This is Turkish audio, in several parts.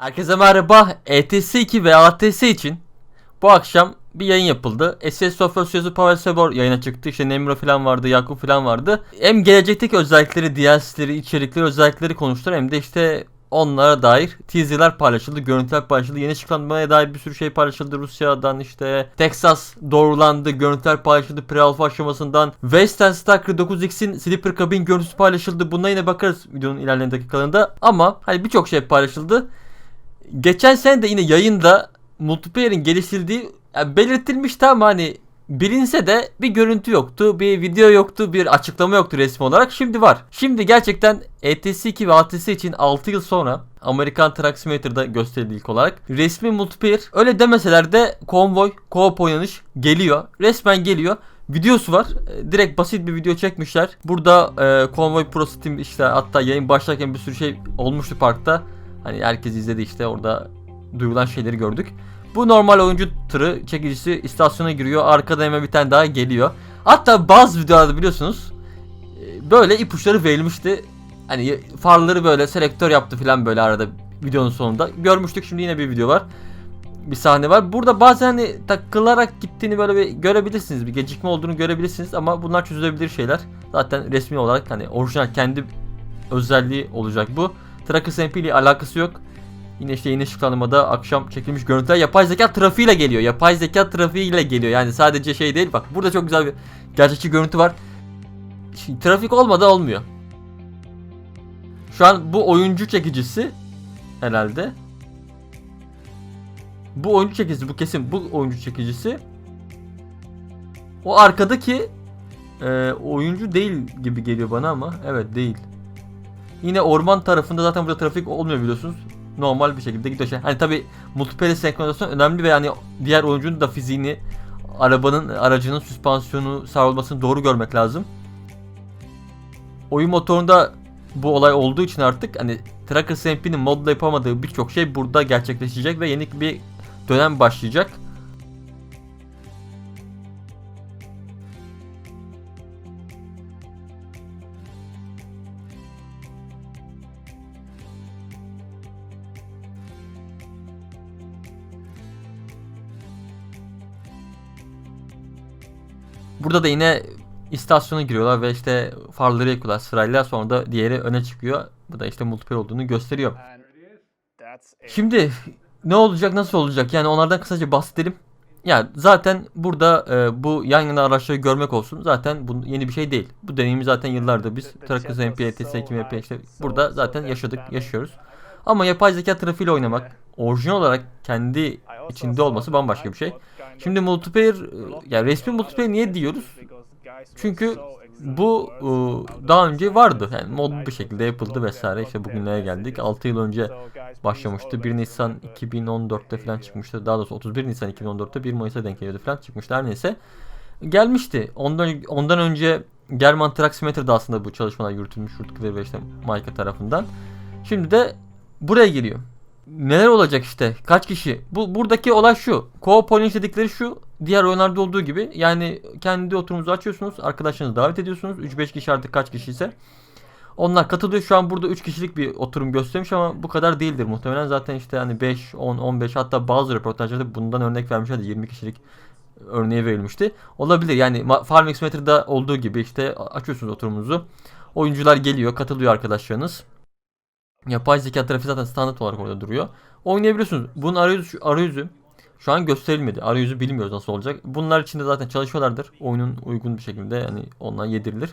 Herkese merhaba. ETS 2 ve ATS için bu akşam bir yayın yapıldı. SS Software sözü Pavel Sebor yayına çıktı. İşte Nemro falan vardı, Yakup falan vardı. Hem gelecekteki özellikleri, DLC'leri, içerikleri, özellikleri konuştular hem de işte onlara dair teaserler paylaşıldı, görüntüler paylaşıldı. Yeni açıklanmaya dair bir sürü şey paylaşıldı. Rusya'dan işte Texas doğrulandı, görüntüler paylaşıldı pre-alpha aşamasından. Western Stalker 9X'in Sleeper Cabin görüntüsü paylaşıldı. Bunlara yine bakarız videonun ilerleyen dakikalarında. Ama hani birçok şey paylaşıldı. Geçen sene de yine yayında multiplayer'in geliştirildiği yani belirtilmişti ama hani bilinse de bir görüntü yoktu, bir video yoktu, bir açıklama yoktu resmi olarak. Şimdi var. Şimdi gerçekten ETS 2 ve ATS için 6 yıl sonra Amerikan Truck Simulator'da gösterildi ilk olarak. Resmi multiplayer öyle demeseler de konvoy, co-op oynanış geliyor. Resmen geliyor. Videosu var. E, Direkt basit bir video çekmişler. Burada e, Convoy Pro işte hatta yayın başlarken bir sürü şey olmuştu parkta. Hani herkes izledi işte orada duyulan şeyleri gördük. Bu normal oyuncu tırı çekicisi istasyona giriyor. Arkada hemen bir tane daha geliyor. Hatta bazı videolarda biliyorsunuz e, böyle ipuçları verilmişti. Hani farları böyle selektör yaptı falan böyle arada videonun sonunda. Görmüştük şimdi yine bir video var. Bir sahne var. Burada bazen hani takılarak gittiğini böyle bir görebilirsiniz. Bir gecikme olduğunu görebilirsiniz ama bunlar çözülebilir şeyler. Zaten resmi olarak hani orijinal kendi özelliği olacak bu. Tracker SMP ile alakası yok. Yine işte yeni ışıklandırmada akşam çekilmiş görüntüler yapay zeka trafiğiyle geliyor. Yapay zeka trafiğiyle geliyor. Yani sadece şey değil. Bak burada çok güzel bir gerçekçi görüntü var. Şimdi, trafik olmadan olmuyor. Şu an bu oyuncu çekicisi herhalde. Bu oyuncu çekicisi bu kesin bu oyuncu çekicisi. O arkadaki e, oyuncu değil gibi geliyor bana ama evet değil. Yine orman tarafında zaten burada trafik olmuyor biliyorsunuz. Normal bir şekilde gidiyor. Şey. Hani tabi multiplayer senkronizasyon önemli ve yani diğer oyuncunun da fiziğini arabanın aracının süspansiyonu savrulmasını doğru görmek lazım. Oyun motorunda bu olay olduğu için artık hani Tracker SMP'nin modla yapamadığı birçok şey burada gerçekleşecek ve yeni bir dönem başlayacak. Burada da yine istasyona giriyorlar ve işte farları yakıyorlar sırayla sonra da diğeri öne çıkıyor. Bu da işte multiplayer olduğunu gösteriyor. Şimdi ne olacak nasıl olacak yani onlardan kısaca bahsedelim. Ya zaten burada e, bu yan yana araçları görmek olsun zaten bu yeni bir şey değil. Bu deneyimi zaten yıllardır biz Tracker MP, ETS 2 MP işte burada zaten yaşadık, yaşıyoruz. Ama yapay zeka trafiğiyle oynamak, orijinal olarak kendi içinde olması bambaşka bir şey. Şimdi multiplayer, e, yani resmi multiplayer niye diyoruz? Çünkü bu e, daha önce vardı. Yani mod bir şekilde yapıldı vesaire. İşte bugünlere geldik. 6 yıl önce başlamıştı. 1 Nisan 2014'te falan çıkmıştı. Daha doğrusu 31 Nisan 2014'te 1 Mayıs'a denk geliyordu falan çıkmıştı. Her neyse. Gelmişti. Ondan ondan önce German Truck Simulator'da aslında bu çalışmalar yürütülmüş Rutger ve işte Maika tarafından. Şimdi de buraya geliyor. Neler olacak işte? Kaç kişi? Bu buradaki olay şu. Co-op dedikleri şu. Diğer oyunlarda olduğu gibi. Yani kendi oturumunuzu açıyorsunuz. Arkadaşlarınızı davet ediyorsunuz. 3-5 kişi artık kaç kişi ise. Onlar katılıyor. Şu an burada 3 kişilik bir oturum göstermiş ama bu kadar değildir muhtemelen. Zaten işte hani 5, 10, 15 hatta bazı röportajlarda bundan örnek vermişlerdi. 20 kişilik örneği verilmişti. Olabilir. Yani Farming Simulator'da olduğu gibi işte açıyorsunuz oturumunuzu. Oyuncular geliyor, katılıyor arkadaşlarınız. Yapay zeka trafiği zaten standart olarak orada duruyor. Oynayabiliyorsunuz. Bunun arayüzü, arayüzü şu an gösterilmedi. Arayüzü bilmiyoruz nasıl olacak. Bunlar için de zaten çalışıyorlardır. Oyunun uygun bir şekilde yani ondan yedirilir.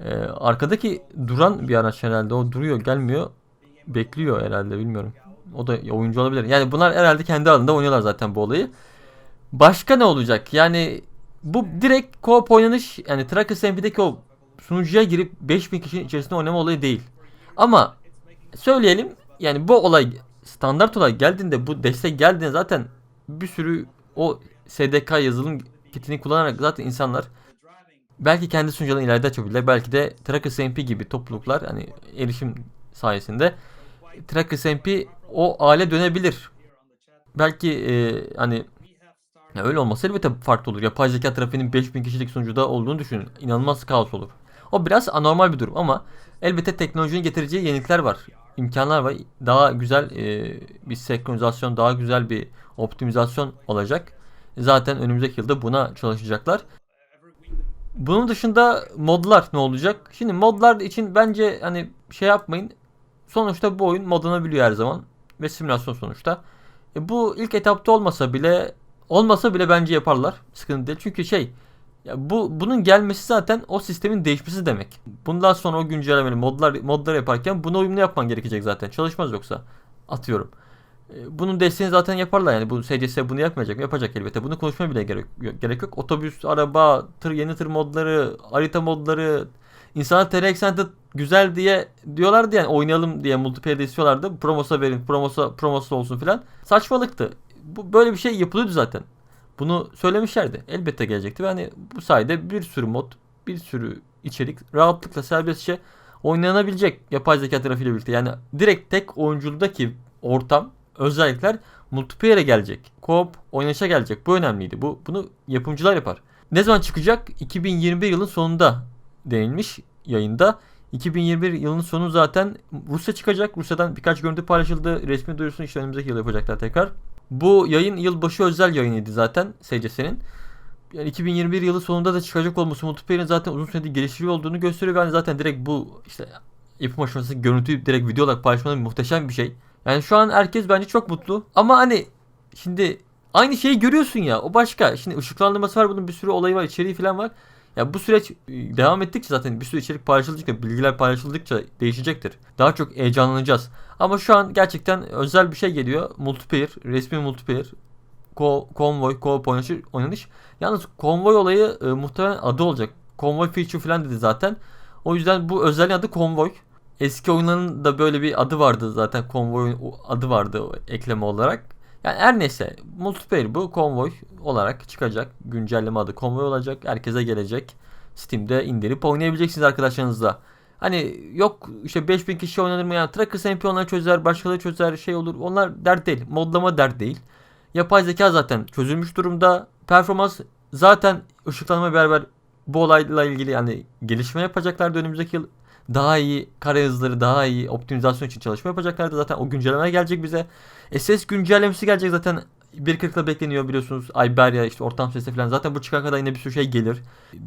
Ee, arkadaki duran bir araç herhalde. O duruyor gelmiyor. Bekliyor herhalde bilmiyorum. O da oyuncu olabilir. Yani bunlar herhalde kendi alanında oynuyorlar zaten bu olayı. Başka ne olacak? Yani bu direkt co-op oynanış yani Tracker SMP'deki o sunucuya girip 5000 kişinin içerisinde oynama olayı değil. Ama söyleyelim yani bu olay standart olay geldiğinde bu destek geldiğinde zaten bir sürü o SDK yazılım kitini kullanarak zaten insanlar belki kendi sunucularını ileride açabilirler. Belki de Tracker SMP gibi topluluklar hani erişim sayesinde Tracker SMP o hale dönebilir. Belki e, hani ya öyle olmasa elbette farklı olur. Yapay zeka trafiğinin 5000 kişilik sunucuda olduğunu düşünün. İnanılmaz kaos olur. O biraz anormal bir durum ama elbette teknolojinin getireceği yenilikler var. İmkanlar var. Daha güzel e, bir senkronizasyon, daha güzel bir optimizasyon olacak. Zaten önümüzdeki yılda buna çalışacaklar. Bunun dışında modlar ne olacak? Şimdi modlar için bence hani şey yapmayın. Sonuçta bu oyun modlanabiliyor her zaman ve simülasyon sonuçta. E, bu ilk etapta olmasa bile olmasa bile bence yaparlar. Sıkıntı değil. Çünkü şey ya bu bunun gelmesi zaten o sistemin değişmesi demek. Bundan sonra o güncellemeli modlar modlar yaparken bunu uyumlu yapman gerekecek zaten. Çalışmaz yoksa. Atıyorum. E, Bunun desteğini zaten yaparlar yani. Bu SCS bunu yapmayacak mı? Yapacak elbette. Bunu konuşmaya bile gerek, gerek yok. Otobüs, araba, tır, yeni tır modları, harita modları, insanlar TR güzel diye diyorlardı yani oynayalım diye multiplayer'de istiyorlardı. Promosa verin, promosa, promosa olsun filan. Saçmalıktı. Bu böyle bir şey yapılıyordu zaten. Bunu söylemişlerdi. Elbette gelecekti ve hani bu sayede bir sürü mod, bir sürü içerik rahatlıkla serbestçe oynanabilecek yapay zeka tarafıyla birlikte. Yani direkt tek oyunculuktaki ortam, özellikler multiplayer'e gelecek. Co-op oynanışa gelecek. Bu önemliydi. Bu bunu yapımcılar yapar. Ne zaman çıkacak? 2021 yılın sonunda denilmiş yayında. 2021 yılının sonu zaten Rusya çıkacak. Rusya'dan birkaç görüntü paylaşıldı. Resmi duyurusunu işte önümüzdeki yıl yapacaklar tekrar. Bu yayın yılbaşı özel yayınıydı zaten SCS'nin. Yani 2021 yılı sonunda da çıkacak olması multiplayer'in zaten uzun süredir geliştiriyor olduğunu gösteriyor. Yani zaten direkt bu işte yapım aşamasındaki görüntüyü direkt video olarak paylaşmaları muhteşem bir şey. Yani şu an herkes bence çok mutlu. Ama hani şimdi aynı şeyi görüyorsun ya. O başka. Şimdi ışıklandırması var bunun bir sürü olayı var, içeriği falan var. Ya bu süreç e, devam ettikçe zaten bir sürü içerik paylaşıldıkça, bilgiler paylaşıldıkça değişecektir. Daha çok heyecanlanacağız. Ama şu an gerçekten özel bir şey geliyor. Multiplayer, resmi multiplayer. Ko konvoy, co-op oynanış. Yalnız konvoy olayı e, muhtemelen adı olacak. Konvoy feature falan dedi zaten. O yüzden bu özelliğin adı konvoy. Eski oyunların da böyle bir adı vardı zaten. Konvoy adı vardı ekleme olarak. Yani her neyse multiplayer bu konvoy olarak çıkacak. Güncelleme adı konvoy olacak. Herkese gelecek. Steam'de indirip oynayabileceksiniz arkadaşlarınızla. Hani yok işte 5000 kişi oynanır mı yani Trackers MP onları çözer, başkaları çözer şey olur. Onlar dert değil. Modlama dert değil. Yapay zeka zaten çözülmüş durumda. Performans zaten ışıklanma beraber bu olayla ilgili yani gelişme yapacaklardı önümüzdeki yıl. Daha iyi kare hızları, daha iyi optimizasyon için çalışma yapacaklardı. Zaten o güncelleme gelecek bize. SS güncellemesi gelecek zaten 1.40'la bekleniyor biliyorsunuz. Iberia işte ortam sesi falan. Zaten bu çıkan kadar yine bir sürü şey gelir.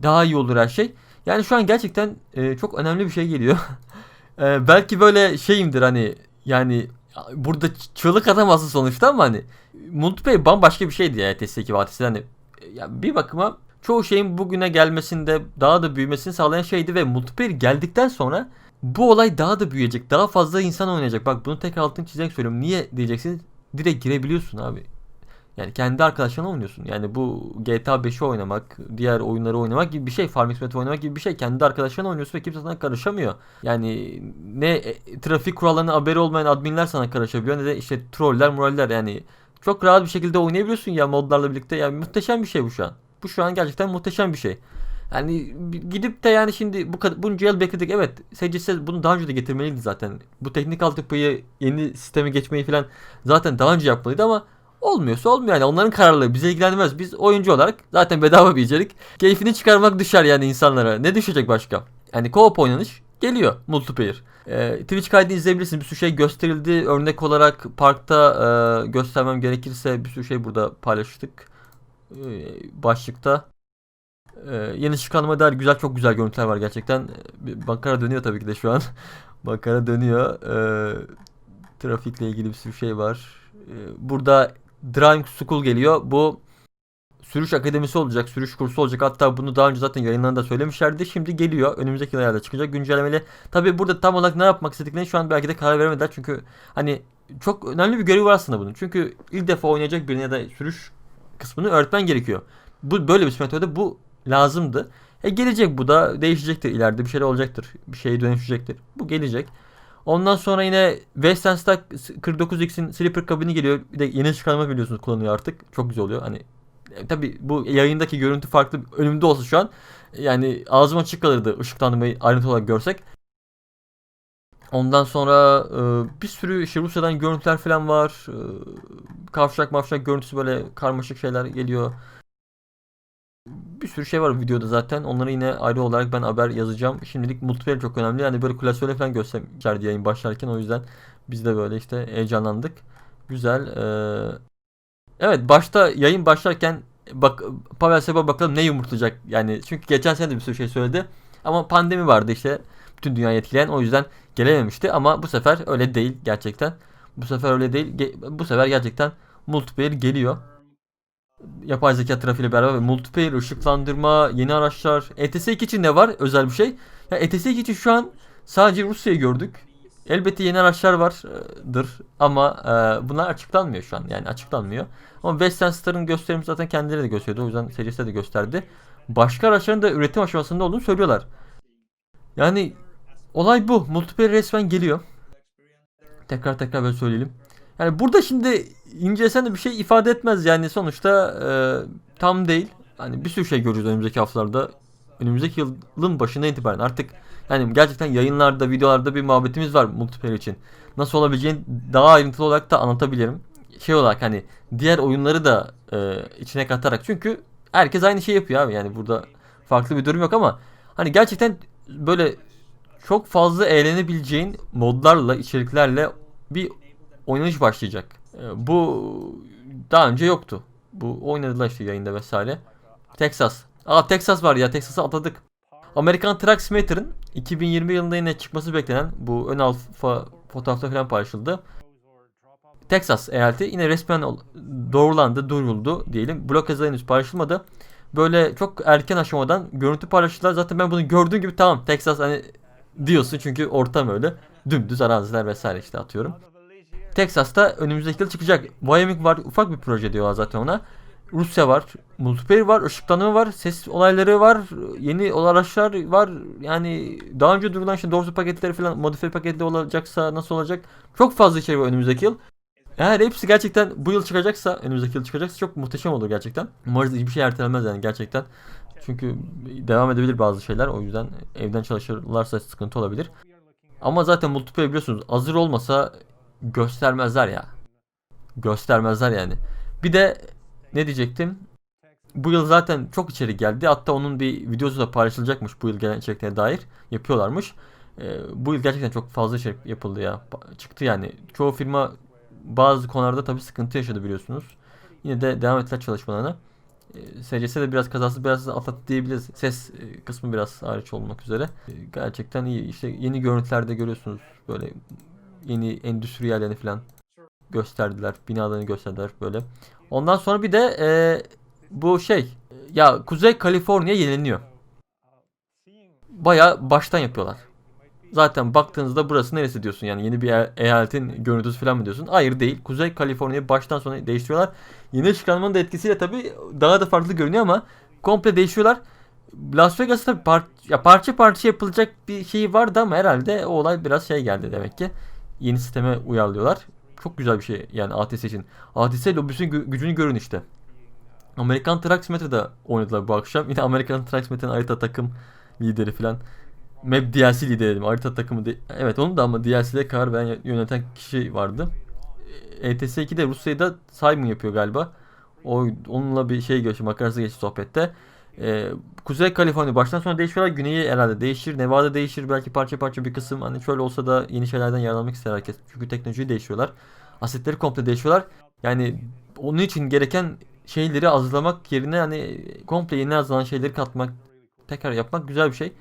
Daha iyi olur her şey. Yani şu an gerçekten e, çok önemli bir şey geliyor. e, belki böyle şeyimdir hani yani burada çığlık atamazsın sonuçta ama hani multiplayer bambaşka bir şeydi ya TS2 vadisi. Hani ya bir bakıma çoğu şeyin bugüne gelmesinde daha da büyümesini sağlayan şeydi ve multiplayer geldikten sonra bu olay daha da büyüyecek. Daha fazla insan oynayacak. Bak bunu tekrar altını çizerek söylüyorum. Niye diyeceksiniz? Direkt girebiliyorsun abi. Yani kendi arkadaşlarına oynuyorsun. Yani bu GTA 5'i oynamak, diğer oyunları oynamak gibi bir şey. Farm Expert'i oynamak gibi bir şey. Kendi arkadaşlarına oynuyorsun ve kimse sana karışamıyor. Yani ne e, trafik kurallarına haberi olmayan adminler sana karışabiliyor ne de işte troller, moraller yani çok rahat bir şekilde oynayabiliyorsun ya modlarla birlikte. Yani muhteşem bir şey bu şu an. Bu şu an gerçekten muhteşem bir şey. Yani gidip de yani şimdi bu kadar bunca yıl bekledik. Evet SCS bunu daha önce de getirmeliydi zaten. Bu teknik altyapıyı yeni sisteme geçmeyi falan zaten daha önce yapmalıydı ama olmuyorsa olmuyor yani. Onların kararları bizi ilgilendirmez. Biz oyuncu olarak zaten bedava bir içerik. Keyfini çıkarmak düşer yani insanlara. Ne düşecek başka? Yani co-op oynanış geliyor multiplayer. Ee, Twitch kaydını izleyebilirsiniz. Bir sürü şey gösterildi. Örnek olarak parkta e, göstermem gerekirse bir sürü şey burada paylaştık. Ee, başlıkta. Ee, yeni çıkanıma dair güzel çok güzel görüntüler var gerçekten. Bir Bakara dönüyor tabii ki de şu an. Bakara dönüyor. Ee, trafikle ilgili bir sürü şey var. Ee, burada Driving School geliyor. Bu sürüş akademisi olacak, sürüş kursu olacak. Hatta bunu daha önce zaten yayınlarında söylemişlerdi. Şimdi geliyor. Önümüzdeki yıllarda çıkacak güncellemeli. Tabii burada tam olarak ne yapmak istediklerini şu an belki de karar veremediler. Çünkü hani çok önemli bir görev var aslında bunun. Çünkü ilk defa oynayacak birine ya da sürüş kısmını öğretmen gerekiyor. Bu böyle bir simülatörde bu lazımdı. E gelecek bu da değişecektir ileride bir şeyler olacaktır. Bir şeye dönüşecektir. Bu gelecek. Ondan sonra yine Western Star 49X'in Sleeper kabini geliyor. Bir de yeni çıkarma biliyorsunuz kullanıyor artık. Çok güzel oluyor. Hani e, tabi bu yayındaki görüntü farklı önümde olsa şu an yani ağzım açık kalırdı ışıklandırmayı ayrıntı olarak görsek. Ondan sonra e, bir sürü işte Rusya'dan görüntüler falan var. E, kavşak mavşak görüntüsü böyle karmaşık şeyler geliyor. Bir sürü şey var videoda zaten. Onları yine ayrı olarak ben haber yazacağım. Şimdilik multiplayer çok önemli. Yani böyle klasörle falan göstermişlerdi yayın başlarken. O yüzden biz de böyle işte heyecanlandık. Güzel. Ee, evet başta yayın başlarken bak Pavel Seba bakalım ne yumurtlayacak. Yani çünkü geçen sene de bir sürü şey söyledi. Ama pandemi vardı işte. Bütün dünyayı etkileyen. O yüzden gelememişti. Ama bu sefer öyle değil gerçekten. Bu sefer öyle değil. Bu sefer gerçekten multiplayer geliyor. Yapay zeka trafiğiyle beraber multiplayer, ışıklandırma, yeni araçlar. ETS 2 için ne var? Özel bir şey. Ya ETS 2 için şu an sadece Rusya'yı gördük. Elbette yeni araçlar vardır ama e, bunlar açıklanmıyor şu an. Yani açıklanmıyor. Ama Western Star'ın gösterimi zaten kendileri de gösteriyordu. O yüzden serisi de gösterdi. Başka araçların da üretim aşamasında olduğunu söylüyorlar. Yani olay bu. Multiplayer resmen geliyor. Tekrar tekrar böyle söyleyelim. Yani burada şimdi incelesen de bir şey ifade etmez yani sonuçta e, tam değil. Hani bir sürü şey göreceğiz önümüzdeki haftalarda. Önümüzdeki yılın başına itibaren artık yani gerçekten yayınlarda, videolarda bir muhabbetimiz var multiplayer için. Nasıl olabileceğini daha ayrıntılı olarak da anlatabilirim. Şey olarak hani diğer oyunları da e, içine katarak çünkü herkes aynı şey yapıyor abi yani burada farklı bir durum yok ama hani gerçekten böyle çok fazla eğlenebileceğin modlarla, içeriklerle bir oynanış başlayacak. E, bu daha önce yoktu. Bu oynadılar işte yayında vesaire. Texas. Aa Texas var ya Texas'a atladık. Amerikan Truck Simulator'ın 2020 yılında yine çıkması beklenen bu ön alfa fotoğrafta falan paylaşıldı. Texas eyaleti yine resmen doğrulandı, duyuruldu diyelim. Blok yazıları henüz paylaşılmadı. Böyle çok erken aşamadan görüntü paylaştılar. Zaten ben bunu gördüğüm gibi tamam Texas hani diyorsun çünkü ortam öyle. Dümdüz araziler vesaire işte atıyorum. Texas'ta önümüzdeki yıl çıkacak. Wyoming var ufak bir proje diyorlar zaten ona. Rusya var, multiplayer var, ışıklanma var, ses olayları var, yeni araçlar var. Yani daha önce durulan işte doğrusu paketleri falan modifiye paketli olacaksa nasıl olacak? Çok fazla şey var önümüzdeki yıl. Eğer hepsi gerçekten bu yıl çıkacaksa, önümüzdeki yıl çıkacaksa çok muhteşem olur gerçekten. Umarız hiçbir şey ertelenmez yani gerçekten. Çünkü devam edebilir bazı şeyler. O yüzden evden çalışırlarsa sıkıntı olabilir. Ama zaten multiplayer biliyorsunuz hazır olmasa göstermezler ya. Göstermezler yani. Bir de ne diyecektim? Bu yıl zaten çok içerik geldi. Hatta onun bir videosu da paylaşılacakmış bu yıl gelen içeriklerine dair. Yapıyorlarmış. Ee, bu yıl gerçekten çok fazla içerik yapıldı ya. Çıktı yani. Çoğu firma bazı konularda tabii sıkıntı yaşadı biliyorsunuz. Yine de devam ettiler çalışmalarına. Ee, SCS de biraz kazası biraz atlattı diyebiliriz. Ses e, kısmı biraz hariç olmak üzere. Ee, gerçekten iyi. İşte yeni görüntülerde görüyorsunuz. Böyle yeni endüstri yerlerini falan gösterdiler. Binalarını gösterdiler böyle. Ondan sonra bir de e, bu şey ya Kuzey Kaliforniya yenileniyor. Baya baştan yapıyorlar. Zaten baktığınızda burası neresi diyorsun yani yeni bir e- eyaletin görüntüsü falan mı diyorsun? Hayır değil. Kuzey Kaliforniya'yı baştan sona değiştiriyorlar. Yeni ışıklanmanın da etkisiyle tabi daha da farklı görünüyor ama komple değişiyorlar. Las Vegas'ta par ya parça parça yapılacak bir şey vardı ama herhalde o olay biraz şey geldi demek ki. Yeni sisteme uyarlıyorlar. Çok güzel bir şey yani ATS için. ATS lobisinin gü- gücünü görün işte. Amerikan Truck Simulator'da oynadılar bu akşam. Yine Amerikan Truck Simulator'ın harita takım lideri falan. Map DLC lideri dedim. Harita takımı de Evet onu da ama DLC'de karar veren yöneten kişi vardı. ETS 2'de Rusya'yı da Simon yapıyor galiba. O onunla bir şey geçti, makarası geçti sohbette. Ee, Kuzey Kaliforniya baştan sona değişiyorlar. Güneyi herhalde değişir. Nevada değişir. Belki parça parça bir kısım. Hani şöyle olsa da yeni şeylerden yararlanmak ister herkes. Çünkü teknolojiyi değişiyorlar. Asetleri komple değişiyorlar. Yani onun için gereken şeyleri hazırlamak yerine hani komple yeni hazırlanan şeyleri katmak, tekrar yapmak güzel bir şey.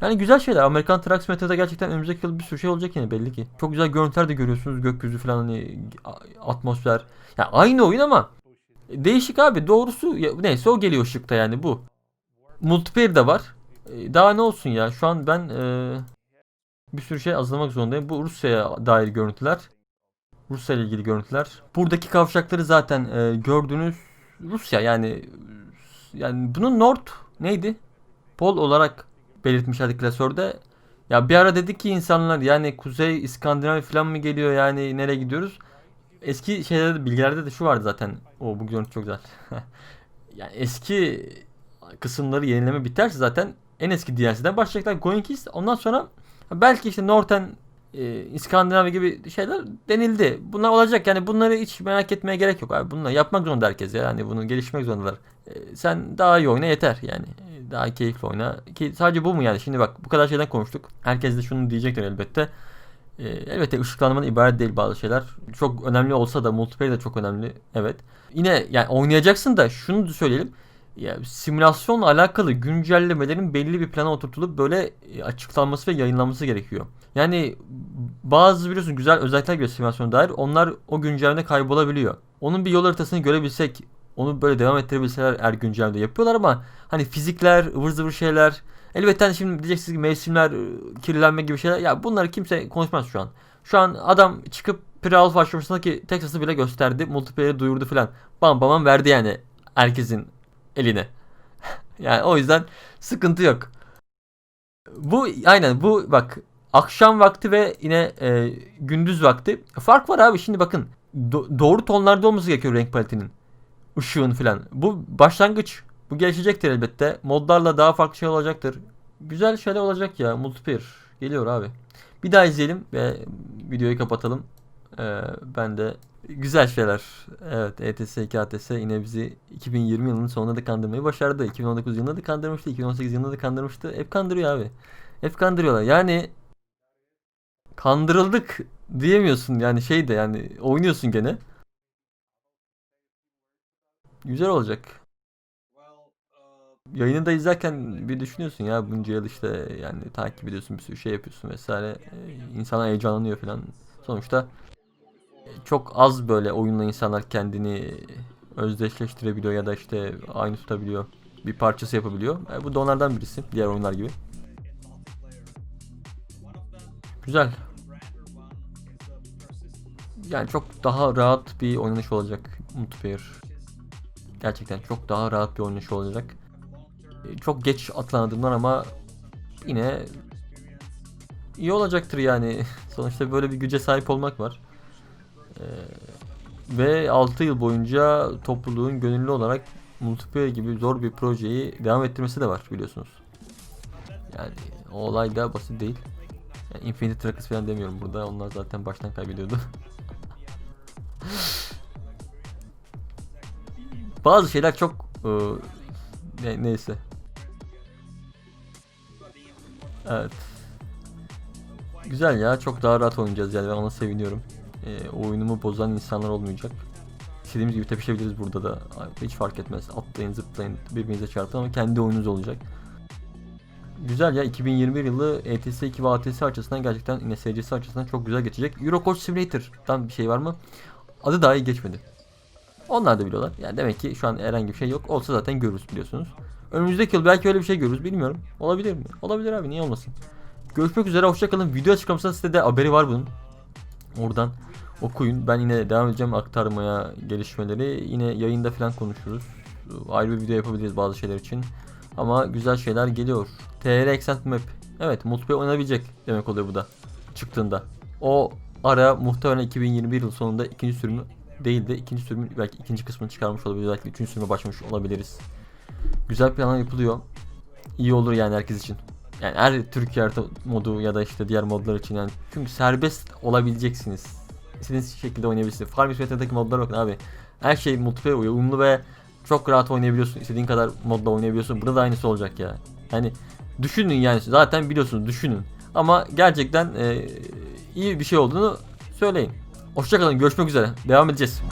Yani güzel şeyler. Amerikan Truck Simulator'da gerçekten önümüzdeki yıl bir sürü şey olacak yani belli ki. Çok güzel görüntüler de görüyorsunuz. Gökyüzü falan hani atmosfer. Ya yani aynı oyun ama değişik abi. Doğrusu neyse o geliyor ışıkta yani bu. Multiplayer de var. E, daha ne olsun ya. Şu an ben e, bir sürü şey hazırlamak zorundayım. Bu Rusya'ya dair görüntüler. Rusya ile ilgili görüntüler. Buradaki kavşakları zaten e, gördüğünüz Rusya yani yani bunun North neydi? Pol olarak belirtmişlerdi klasörde. Ya bir ara dedik ki insanlar yani Kuzey İskandinavya falan mı geliyor yani nereye gidiyoruz? Eski şeylerde bilgilerde de şu vardı zaten. O bu görüntü çok güzel. yani eski kısımları yenileme biterse zaten en eski DLC'den başlayacaklar Going East. Ondan sonra belki işte Northern e, İskandinavya gibi şeyler denildi. Bunlar olacak yani bunları hiç merak etmeye gerek yok abi. Bunları yapmak zorunda herkes ya. Yani bunu gelişmek zorundalar. E, sen daha iyi oyna yeter yani. Daha keyifli oyna. Ki sadece bu mu yani? Şimdi bak bu kadar şeyden konuştuk. Herkes de şunu diyecektir elbette. E, elbette ışıklanmanın ibaret değil bazı şeyler. Çok önemli olsa da multiplayer de çok önemli. Evet. Yine yani oynayacaksın da şunu da söyleyelim. Ya simülasyonla alakalı güncellemelerin belli bir plana oturtulup böyle e, açıklanması ve yayınlanması gerekiyor. Yani bazı biliyorsun güzel özellikler geliyor simülasyona dair. Onlar o güncellemede kaybolabiliyor. Onun bir yol haritasını görebilsek, onu böyle devam ettirebilseler eğer güncellemede yapıyorlar ama hani fizikler, ıvır zıvır şeyler. Elbette hani şimdi diyeceksiniz ki mevsimler, ıı, kirlenme gibi şeyler. Ya bunları kimse konuşmaz şu an. Şu an adam çıkıp Pre-Alpha aşamasındaki Texas'ı bile gösterdi. Multiplayer'ı duyurdu filan. Bam bam verdi yani herkesin eline. yani o yüzden sıkıntı yok. Bu aynen bu bak akşam vakti ve yine e, gündüz vakti fark var abi. Şimdi bakın Do- doğru tonlarda olması gerekiyor renk paletinin ışığın filan. Bu başlangıç bu gelişecektir elbette. Modlarla daha farklı şey olacaktır. Güzel şeyler olacak ya multiplayer geliyor abi. Bir daha izleyelim ve videoyu kapatalım Ee, ben de güzel şeyler evet ETS 2 ATS yine bizi 2020 yılının sonunda da kandırmayı başardı 2019 yılında da kandırmıştı 2018 yılında da kandırmıştı hep kandırıyor abi hep kandırıyorlar yani kandırıldık diyemiyorsun yani şey de yani oynuyorsun gene. Güzel olacak. Yayını da izlerken bir düşünüyorsun ya bunca yıl işte yani takip ediyorsun bir sürü şey yapıyorsun vesaire. Ee, İnsanlar heyecanlanıyor falan. Sonuçta çok az böyle oyunla insanlar kendini özdeşleştirebiliyor ya da işte aynı tutabiliyor. Bir parçası yapabiliyor. E, bu da onlardan birisi. Diğer oyunlar gibi. Güzel. Yani çok daha rahat bir oynanış olacak multiplayer. Gerçekten çok daha rahat bir oynanış olacak. Ee, Çok geç atılan adımlar ama yine iyi olacaktır yani. Sonuçta böyle bir güce sahip olmak var. Ee, ve 6 yıl boyunca topluluğun gönüllü olarak multiplayer gibi zor bir projeyi devam ettirmesi de var biliyorsunuz. Yani o olay da basit değil. Yani Infinity Trackers falan demiyorum burada. Onlar zaten baştan kaybediyordu. Bazı şeyler çok ıı, ne- neyse. Evet. Güzel ya. Çok daha rahat oynayacağız yani. Ben ona seviniyorum. Ee, oyunumu bozan insanlar olmayacak. İstediğimiz gibi tepişebiliriz burada da. Hiç fark etmez. Atlayın, zıplayın, birbirinize çarpın ama kendi oyununuz olacak. Güzel ya 2021 yılı ETS 2 ve ATS açısından gerçekten yine SCS açısından çok güzel geçecek. Euro Coach Simulator'dan bir şey var mı? Adı daha iyi geçmedi. Onlar da biliyorlar. Yani demek ki şu an herhangi bir şey yok. Olsa zaten görürüz biliyorsunuz. Önümüzdeki yıl belki öyle bir şey görürüz bilmiyorum. Olabilir mi? Olabilir abi niye olmasın. Görüşmek üzere hoşçakalın. Video açıklamasında sitede haberi var bunun. Oradan okuyun. Ben yine devam edeceğim aktarmaya gelişmeleri. Yine yayında falan konuşuruz. Ayrı bir video yapabiliriz bazı şeyler için. Ama güzel şeyler geliyor. TR Accent Map. Evet multiplayer oynanabilecek demek oluyor bu da. Çıktığında. O ara muhtemelen 2021 yıl sonunda ikinci sürümü değil de ikinci sürümün belki ikinci kısmını çıkarmış olabiliriz. Belki üçüncü sürüme başlamış olabiliriz. Güzel planlar yapılıyor. İyi olur yani herkes için. Yani her Türkiye harita modu ya da işte diğer modlar için yani. Çünkü serbest olabileceksiniz. İstediğiniz şekilde oynayabilirsiniz. Farm Simulator'daki modlara bakın abi. Her şey multiplayer uyumlu ve çok rahat oynayabiliyorsun. İstediğin kadar modda oynayabiliyorsun. Burada da aynısı olacak ya. Yani düşünün yani zaten biliyorsunuz düşünün. Ama gerçekten e, iyi bir şey olduğunu söyleyin. Hoşçakalın görüşmek üzere. Devam edeceğiz.